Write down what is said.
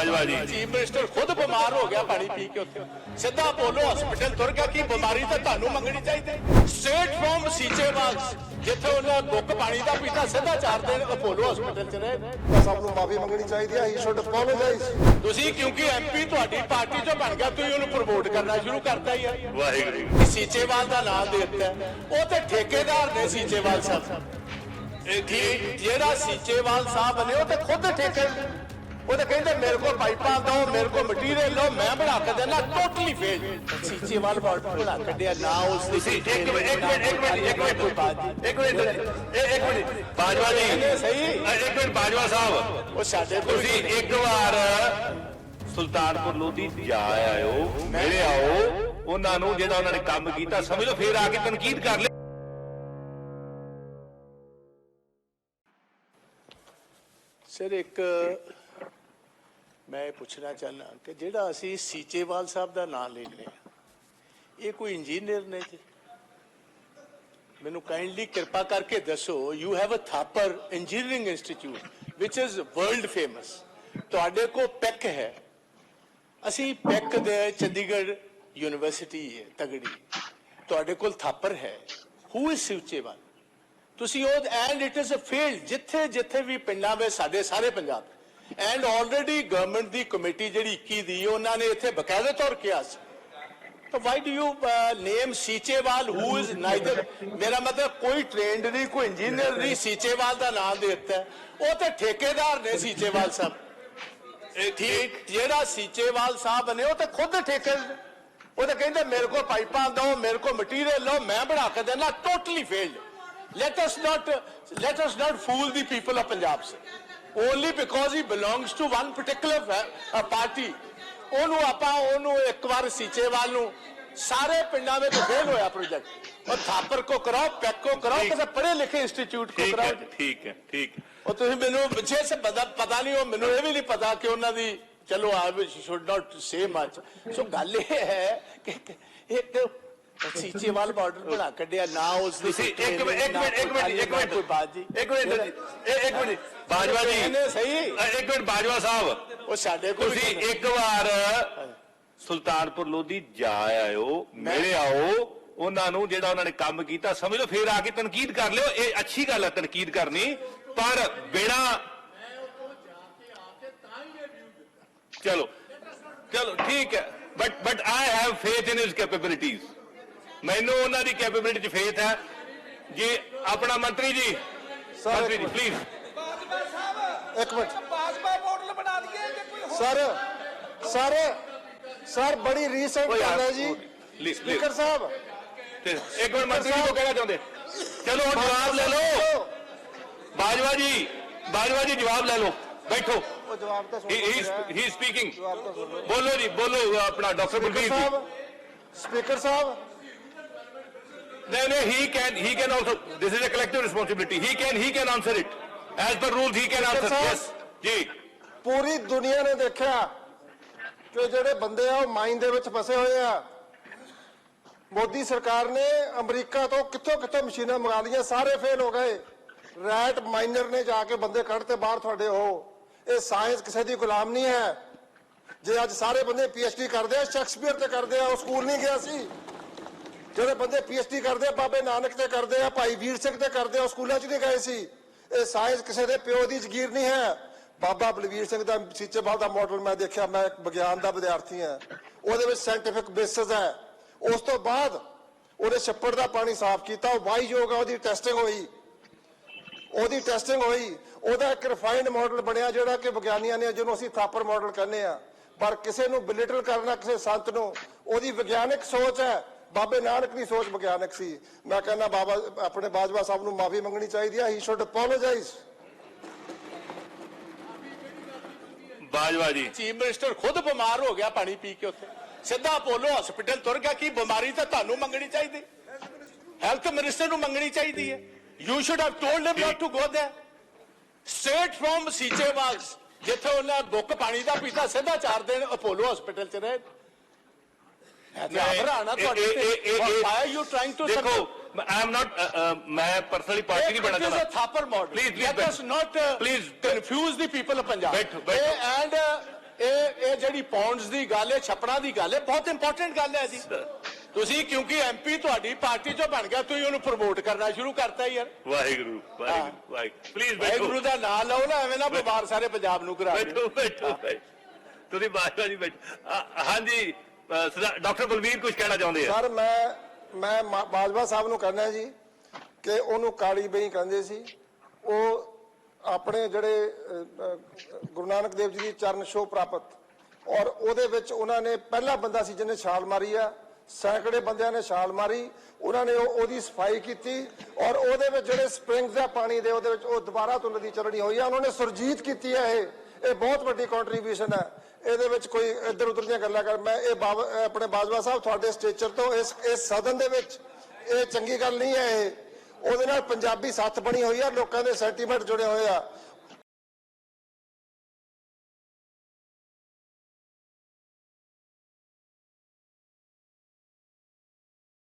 ਬਾਜਵਾ ਜੀ chief minister ਖੁਦ ਬਿਮਾਰ ਹੋ ਗਿਆ ਪਾਣੀ ਪੀ ਕੇ ਉੱਥੇ। ਸਿੱਧਾ ਬੋਲੋ ਹਸਪੀਟਲ ਤੁਰ ਗਿਆ ਕੀ ਬਿਮਾਰੀ ਤਾਂ ਤੁਹਾਨੂੰ ਮੰਗਣੀ ਚਾਹੀਦੀ। ਸਟ੍ਰੇਟ ਫਰੋਮ ਸੀਚੇਵਾਲ ਜਿੱਥੇ ਉਹਨੇ ਗੁੱਕ ਪਾਣੀ ਦਾ ਪੀਤਾ ਸਿੱਧਾ ਚਾਰ ਦਿਨ ਅਪੋਲੋ ਹਸਪੀਟਲ ਚ ਰਹੇ। ਸਭ ਨੂੰ ਮਾਫੀ ਮੰਗਣੀ ਚਾਹੀਦੀ ਹੈ ਹੀ ਸ਼ੁੱਡ ਅਪੋਲੋਜਾਈਜ਼ ਤੁਸੀਂ ਕਿਉਂਕਿ ਐਮਪੀ ਤੁਹਾਡੀ ਪਾਰਟੀ ਚੋਂ ਬਣ ਗਿਆ ਤੁਸੀਂ ਉਹਨੂੰ ਪ੍ਰਮੋਟ ਕਰਨਾ ਸ਼ੁਰੂ ਕਰਤਾ ਹੀ ਆ ਵਾਹਿਗੁਰੂ ਸੀਚੇਵਾਲ ਦਾ ਨਾਮ ਦੇ ਦਿੱਤਾ ਉਹ ਤੇ ਠੇਕੇਦਾਰ ਨੇ ਸੀਚੇਵਾਲ ਸਾਹਿਬ। ਇਹ ਜਿਹੜਾ ਸੀਚੇਵਾਲ ਸਾਹਿਬ ਨੇ ਉਹ ਤੇ ਖੁਦ ਠੇਕੇ ਉਹ ਤੇ ਕਹਿੰਦੇ ਮੇਰੇ ਕੋਲ ਪਾਈਪਾਂ ਦੋ ਮੇਰੇ ਕੋਲ ਮਟੀਰੀਅਲ ਲਓ ਮੈਂ ਬਣਾ ਕੇ ਦੇਣਾ ਟੋਟਲੀ ਫੇਲ ਸੀਚੇਵਾਲ ਬਾਰਡਰ ਬਣਾ ਕੱਢਿਆ ਨਾ ਉਸ ਦੀ ਇੱਕ ਮਿੰਟ ਇੱਕ ਮਿੰਟ ਇੱਕ ਮਿੰਟ ਇੱਕ ਮਿੰਟ। ਇੱਕ ਮਿੰਟ ਇਹ ਇੱਕ ਮਿੰਟ। ਬਾਜਵਾ ਜੀ ਸਹੀ। ਇੱਕ ਮਿੰਟ ਬਾਜਵਾ ਸਾਹਿਬ। ਉਹ ਸਾਡੇ ਕੋਲ ਤੁਸੀਂ ਇੱਕ ਵਾਰ ਸੁਲਤਾਨਪੁਰ ਲੋਧੀ ਜਾ ਆਇਓ ਮਿਲੇ ਆਓ ਉਹਨਾਂ ਨੂੰ ਜਿਹੜਾ ਉਹਨਾਂ ਨੇ ਕੰਮ ਕੀਤਾ ਸਮਝ ਲਓ ਫੇਰ ਆ ਕੇ ਤਨਕੀਦ ਕਰ ਲਿਓ ਸਰ ਇੱਕ ਮੈਂ ਇਹ ਪੁੱਛਣਾ ਚਾਹੁੰਦਾ ਕਿ ਜਿਹੜਾ ਅਸੀਂ ਸੀਚੇਵਾਲ ਸਾਹਿਬ ਦਾ ਨਾਮ ਲੈਂਦੇ ਹਾਂ ਇਹ ਕੋਈ ਇੰਜੀਨੀਅਰ ਨੇ ਜੀ? ਮੈਨੂੰ ਕਾਈਂਡਲੀ ਕਿਰਪਾ ਕਰਕੇ ਦੱਸੋ you have a Thapar engineering institute which is world famous ਤੁਹਾਡੇ ਕੋਲ ਪੈਕ ਹੈ। ਅਸੀਂ ਪੈਕ ਦੇ ਚੰਡੀਗੜ੍ਹ ਯੂਨੀਵਰਸਿਟੀ ਹੈ, ਤਗੜੀ। ਤੁਹਾਡੇ ਕੋਲ ਥਾਪਰ ਹੈ। Who is Seechewal? ਤੁਸੀਂ ਉਹ and it is a field ਜਿੱਥੇ ਜਿੱਥੇ ਵੀ ਪਿੰਡਾਂ ਵਿੱਚ ਸਾਡੇ ਸਾਰੇ ਪੰਜਾਬ ਐਂਡ ਆਲਰੇਡੀ ਗਵਰਨਮੈਂਟ ਦੀ ਕਮੇਟੀ ਜਿਹੜੀ 21 ਦੀ ਉਹਨਾਂ ਨੇ ਇੱਥੇ ਬਕਾਇਦਾ ਤੌਰ ਕਿਹਾ ਸੀ। ਤਾਂ why do you name Seechewal? Who is neither ਮੇਰਾ ਮਤਲਬ ਕੋਈ ਟ੍ਰੇਨਡ ਨਹੀਂ ਕੋਈ ਇੰਜੀਨੀਅਰ ਨਹੀਂ ਸੀਚੇਵਾਲ ਦਾ ਨਾਮ ਦੇ ਦਿੱਤਾ। ਉਹ ਤੇ ਠੇਕੇਦਾਰ ਨੇ ਸੀਚੇਵਾਲ ਸਾਹਿਬ। ਇਹ ਠੀਕ। ਜਿਹੜਾ ਸੀਚੇਵਾਲ ਸਾਹਿਬ ਨੇ ਉਹ ਤੇ ਖੁਦ ਠੇਕੇ ਉਹ ਤੇ ਕਹਿੰਦੇ ਮੇਰੇ ਕੋਲ ਪਾਈਪਾਂ ਦੋ ਮੇਰੇ ਕੋਲ ਮਟੀਰੀਅਲ ਲਓ ਮੈਂ ਬਣਾ ਕੇ ਦੇਣਾ totally failed let us not let us not fool the people of punjab sir. Only because he belongs to one particular fa- uh, party. ਉਹਨੂੰ ਆਪਾਂ ਉਹਨੂੰ ਇੱਕ ਵਾਰ ਸੀਚੇਵਾਲ ਨੂੰ ਸਾਰੇ ਪਿੰਡਾਂ ਵਿੱਚ ਫੇਲ ਹੋਇਆ ਪ੍ਰੋਜੈਕਟ ਉਹ ਥਾਪਰ ਕੋ ਕਰਾਓ ਪੈਕ ਕੋ ਕਰਾਓ ਕਿਸੇ ਪੜ੍ਹੇ ਲਿਖੇ ਇੰਸਟੀਚਿਊਟ ਕੋ ਹੈ ਕਰਾਓ। ਠੀਕ ਹੈ ਠੀਕ ਹੈ। ਉਹ ਤੁਸੀਂ ਮੈਨੂੰ ਪਿੱਛੇ ਸੇ ਪਤਾ ਨਹੀਂ ਉਹ ਮੈਨੂੰ ਇਹ ਵੀ ਨਹੀਂ ਪਤਾ ਕਿ ਉਹਨਾਂ ਦੀ ਚਲੋ ਆ should not say much so ਗੱਲ ਇਹ ਹੈ ਕਿ ਇੱਕ ਸੀਚੇਵਾਲ ਬਾਰਡਰ ਬਣਾ ਕੱਢਿਆ ਨਾ ਉਸ ਦੀ ਤੁਸੀਂ ਇੱਕ ਮਿੰਟ ਇੱਕ ਮਿੰਟ ਇੱਕ ਮਿੰਟ ਇੱਕ ਮਿੰਟ ਬਾਤ ਜੀ ਇੱਕ ਮਿੰਟ ਇੱਕ ਮਿੰਟ ਬਾਜਵਾ ਜੀ। ਇਹਨੇ ਸਹੀ। ਇੱਕ ਮਿੰਟ ਬਾਜਵਾ ਸਾਹਿਬ। ਉਹ ਸਾਡੇ ਕੋਲ ਤੁਸੀਂ ਇੱਕ ਵਾਰ ਸੁਲਤਾਨਪੁਰ ਲੋਧੀ ਜਾ ਆਇਓ ਮਿਲੇ ਆਓ ਉਹਨਾਂ ਨੂੰ ਜਿਹੜਾ ਉਹਨਾਂ ਨੇ ਕੰਮ ਕੀਤਾ ਸਮਝ ਲਓ ਫੇਰ ਆ ਕੇ ਤਨਕੀਦ ਕਰ ਲਿਓ ਇਹ ਅੱਛੀ ਗੱਲ ਹੈ ਤਨਕੀਦ ਕਰਨੀ ਪਰ ਬਿਨਾ ਚਲੋ ਚਲੋ ਠੀਕ ਹੈ but but I have faith in his capabilities ਮੈਨੂੰ ਉਹਨਾਂ ਦੀ ਕੈਪੇਬਿਲਿਟੀ 'ਚ ਫੇਥ ਹੈ। ਜੀ ਆਪਣਾ ਮੰਤਰੀ ਜੀ। ਮੰਤਰੀ ਇੱਕ ਜੀ। ਪਲੀਜ਼ ਇੱਕ ਮਿੰਟ। ਬਾਜਵਾ ਮਾਡਲ ਬਣਾ ਦਈਏ ਕਿ ਕੋਈ ਸਰ ਸਰ ਸਰ ਬੜੀ ਰੀਸੈਂਟ ਗੱਲ ਹੈ ਜੀ. ਸਪੀਕਰ ਸਾਹਿਬ। ਤੇ ਇੱਕ ਮਿੰਟ ਮੰਤਰੀ ਜੀ ਕੋ ਕਹਿਣਾ ਚਾਹੁੰਦੇ। ਚਲੋ ਹੁਣ ਜਵਾਬ ਲੈ ਲਓ। ਬਾਜਵਾ ਜੀ ਬਾਜਵਾ ਜੀ ਜਵਾਬ ਲੈ ਲਓ। ਬੈਠੋ। ਉਹ ਜਵਾਬ ਤਾਂ ਸੁਣ ਹੀ ਰਿਹਾ। ਹੀ ਸਪੀਕਿੰਗ। ਬੋਲੋ ਜੀ ਬੋਲੋ ਆਪਣਾ ਡਾਕਟਰ ਬਲਬੀਰ ਜੀ। ਸਾਹਿਬ ਸਪੀਕਰ ਸਾਹਿਬ। ਨਹੀਂ he can he can also this is a collective responsibility. He can he can answer it. As per rules he can answer yes. ਜੀ ਪੂਰੀ ਦੁਨੀਆ ਨੇ ਦੇਖਿਆ ਕਿ ਜਿਹੜੇ ਬੰਦੇ ਆ ਉਹ ਮਾਈਨ ਦੇ ਵਿੱਚ ਫਸੇ ਹੋਏ ਆ। ਮੋਦੀ ਸਰਕਾਰ ਨੇ ਅਮਰੀਕਾ ਤੋਂ ਕਿੱਥੋਂ ਕਿੱਥੋਂ ਮਸ਼ੀਨਾਂ ਮੰਗਾ ਲਈਆਂ ਸਾਰੇ ਫੇਲ ਹੋ ਗਏ। ਰੈਟ ਮਾਈਨਰ ਨੇ ਜਾ ਕੇ ਬੰਦੇ ਕੱਢਤੇ ਬਾਹਰ ਤੁਹਾਡੇ ਉਹ ਇਹ ਸਾਇੰਸ ਕਿਸੇ ਦੀ ਗੁਲਾਮ ਨਹੀਂ ਹੈ। ਜੇ ਅੱਜ ਸਾਰੇ ਬੰਦੇ ਪੀਐਚਡੀ ਕਰਦੇ ਆ ਸ਼ੈਕਸਪੀਅਰ ਤੇ ਕਰਦੇ ਆ ਉਹ ਸਕੂਲ ਨਹੀਂ ਗਿਆ ਸੀ। ਜਿਹੜੇ ਬੰਦੇ ਪੀਐਚਡੀ ਕਰਦੇ ਆ, ਬਾਬੇ ਨਾਨਕ ਤੇ ਕਰਦੇ ਆ, ਭਾਈ ਵੀਰ ਸਿੰਘ ਤੇ ਕਰਦੇ ਆ ਸਕੂਲਾਂ 'ਚ ਨਹੀਂ ਗਏ ਸੀ। ਇਹ ਸਾਇੰਸ ਕਿਸੇ ਦੇ ਪਿਓ ਦੀ ਜ਼ਗੀਰ ਨਹੀਂ ਹੈ। ਬਾਬਾ ਬਲਵੀਰ ਸਿੰਘ ਦਾ ਸੀਚੇਵਾਲ ਦਾ ਮਾਡਲ ਮੈਂ ਦੇਖਿਆ, ਮੈਂ ਇੱਕ ਵਿਗਿਆਨ ਦਾ ਵਿਦਿਆਰਥੀ ਹਾਂ। ਉਹਦੇ ਵਿੱਚ ਸਾਇੰਟੀਫਿਕ ਬੇਸਿਸ ਹੈ। ਉਸ ਤੋਂ ਬਾਅਦ ਉਹਨੇ ਛੱਪੜ ਦਾ ਪਾਣੀ ਸਾਫ਼ ਕੀਤਾ, ਉਹ ਵਾਈਯੋਗ ਆ, ਉਹਦੀ ਟੈਸਟਿੰਗ ਹੋਈ। ਉਹਦੀ ਟੈਸਟਿੰਗ ਹੋਈ। ਉਹਦਾ ਇੱਕ ਰਿਫਾਈਨਡ ਮਾਡਲ ਬਣਿਆ ਜਿਹੜਾ ਕਿ ਵਿਗਿਆਨੀਆਂ ਨੇ, ਜਿਹਨੂੰ ਅਸੀਂ ਥਾਪਰ ਮਾਡਲ ਕਹਿੰਦੇ ਆ ਪਰ ਕਿਸੇ ਨੂੰ ਬਿਲਿਟਲ ਕਰਨਾ, ਕਿਸੇ ਸੰਤ ਨੂੰ, ਉਹਦੀ ਵਿਗਿਆਨਕ ਸੋਚ ਹੈ। ਬਾਬੇ ਨਾਨਕ ਦੀ ਸੋਚ ਵਿਗਿਆਨਕ ਸੀ। ਮੈਂ ਕਹਿੰਦਾ ਬਾਬਾ ਆਪਣੇ ਬਾਜਵਾ ਸਾਹਿਬ ਨੂੰ ਮਾਫੀ ਮੰਗਣੀ ਚਾਹੀਦੀ ਹੈ ਹੀ ਸ਼ੁੱਡ ਅਪੋਲੋਜਾਈਜ਼ ਬਾਜਵਾ ਜੀ। ਚੀਫ ਮਿਨਿਸਟਰ ਖੁਦ ਬਿਮਾਰ ਹੋ ਗਿਆ ਪਾਣੀ ਪੀ ਕੇ ਉੱਥੇ। ਸਿੱਧਾ ਅਪੋਲੋ ਹਸਪੀਟਲ ਤੁਰ ਗਿਆ ਕੀ ਬਿਮਾਰੀ ਤਾਂ ਤੁਹਾਨੂੰ ਮੰਗਣੀ ਚਾਹੀਦੀ? ਹੈਲਥ ਮਿਨਿਸਟਰ ਨੂੰ ਮੰਗਣੀ ਚਾਹੀਦੀ ਹੈ। You should have told him not to go there straight from Seechewal ਜਿੱਥੇ ਉਹਨਾਂ ਗੁੱਕ ਪਾਣੀ ਦਾ ਪੀਤਾ ਸਿੱਧਾ ਚਾਰ ਦਿਨ ਅਪੋਲੋ ਹਸਪੀਟਲ ਚ ਰਹੇ। ਘਬਰਾਣਾ ਤੁਹਾਡੇ ਇਹ- why are you trying to ਦੇਖੋ ਆਈ ਐਮ ਨਾਟ ਮੈਂ ਪਰਸਨਲੀ ਪਾਰਟੀ ਨਹੀਂ ਬਣਨਾ It is a ਚਾਹੁੰਦਾ thapper model. Please, please, Let us not Please. confuse the people of Punjab. ਬੈਠੋ, ਬੈਠੋ। ਇਹ and ਇਹ ਜਿਹੜੀ ਪੌਂਡਸ ਦੀ ਗੱਲ ਹੈ ਛਪੜਾ ਦੀ ਗੱਲ ਹੈ ਬਹੁਤ ਇੰਪੋਰਟੈਂਟ ਗੱਲ ਹੈ ਜੀ ਤੁਸੀਂ ਕਿਉਂਕਿ ਐਮਪੀ ਤੁਹਾਡੀ ਪਾਰਟੀ ਚੋਂ ਬਣ ਗਿਆ ਤੁਸੀਂ ਉਹਨੂੰ ਪ੍ਰਮੋਟ ਕਰਨਾ ਸ਼ੁਰੂ ਕਰਤਾ ਯਾਰ ਵਾਹਿਗੁਰੂ ਵਾਹਿਗੁਰੂ ਵਾਹਿਗੁਰੂ ਪਲੀਜ਼ ਬੈਠੋ ਵਾਹਿਗੁਰੂ ਦਾ ਨਾਮ ਲਓ ਨਾ ਐਵੇਂ ਨਾ ਬਿਮਾਰ ਸਾਰੇ ਪੰਜਾਬ ਨੂੰ ਕਰਾ ਦਿਓ ਬੈਠੋ ਬੈਠੋ ਬੈਠੋ। ਤੁਸੀਂ ਬਾਜਵਾ ਜੀ ਬੈਠੋ ਆ, ਹਾਂਜੀ ਅ, ਸਰਦਾਰ ਡਾਕਟਰ ਬਲਵੀਰ ਕੁਝ ਕਹਿਣਾ ਚਾਹੁੰਦੇ ਆ? ਸਰ ਮੈਂ ਮੈਂ ਮਾ- ਬਾਜਵਾ ਸਾਹਿਬ ਨੂੰ ਕਹਿੰਦਾ ਜੀ ਕਿ ਉਹਨੂੰ ਕਾਲੀ ਬਈ ਕਹਿੰਦੇ ਸੀ। ਉਹ ਆਪਣੇ ਜਿਹੜੇ ਅ, ਅ, ਗੁਰੂ ਨਾਨਕ ਦੇਵ ਜੀ ਦੀ ਚਰਨ ਛੋਹ ਪ੍ਰਾਪਤ। ਔਰ ਉਹਦੇ ਵਿੱਚ ਉਹਨਾਂ ਨੇ ਪਹਿਲਾ ਬੰਦਾ ਸੀ ਜਿਹਨੇ ਛਾਲ ਮਾਰੀ ਆ। ਸੈਂਕੜੇ ਬੰਦਿਆਂ ਨੇ ਛਾਲ ਮਾਰੀ। ਉਹਨਾਂ ਨੇ ਉਹ- ਉਹਦੀ ਸਫ਼ਾਈ ਕੀਤੀ। ਔਰ ਉਹਦੇ ਵਿੱਚ ਜਿਹੜੇ ਸਪ੍ਰਿੰਗਸ ਆ ਪਾਣੀ ਦੇ ਉਹਦੇ ਵਿੱਚ ਉਹ ਦੁਬਾਰਾ ਤੋਂ ਨਦੀ ਚੱਲਣੀ ਹੋਈ ਆ। ਉਹਨਾਂ ਨੇ ਸੁਰਜੀਤ ਕੀਤੀ ਹੈ ਇਹ। ਇਹ ਬਹੁਤ ਵੱਡੀ ਕੰਟਰੀਬਿਊਸ਼ਨ ਹੈ। ਇਹਦੇ ਵਿੱਚ ਕੋਈ ਇੱਧਰ ਉੱਧਰ ਦੀਆਂ ਗੱਲਾਂ ਕਰ, ਮੈਂ ਇਹ ਆਪਣੇ ਬਾਜਵਾ ਸਾਹਿਬ ਤੁਹਾਡੇ ਸਟੇਚਰ ਤੋਂ ਇਸ ਇਸ ਸਦਨ ਦੇ ਵਿੱਚ ਇਹ ਚੰਗੀ ਗੱਲ ਨਹੀਂ ਹੈ ਇਹ। ਉਹਦੇ ਨਾਲ ਪੰਜਾਬੀ ਸੱਥ ਬਣੀ ਹੋਈ ਆ, ਲੋਕਾਂ ਦੇ ਸੈਂਟੀਮੈਂਟ ਜੁੜੇ ਹੋਏ ਆ।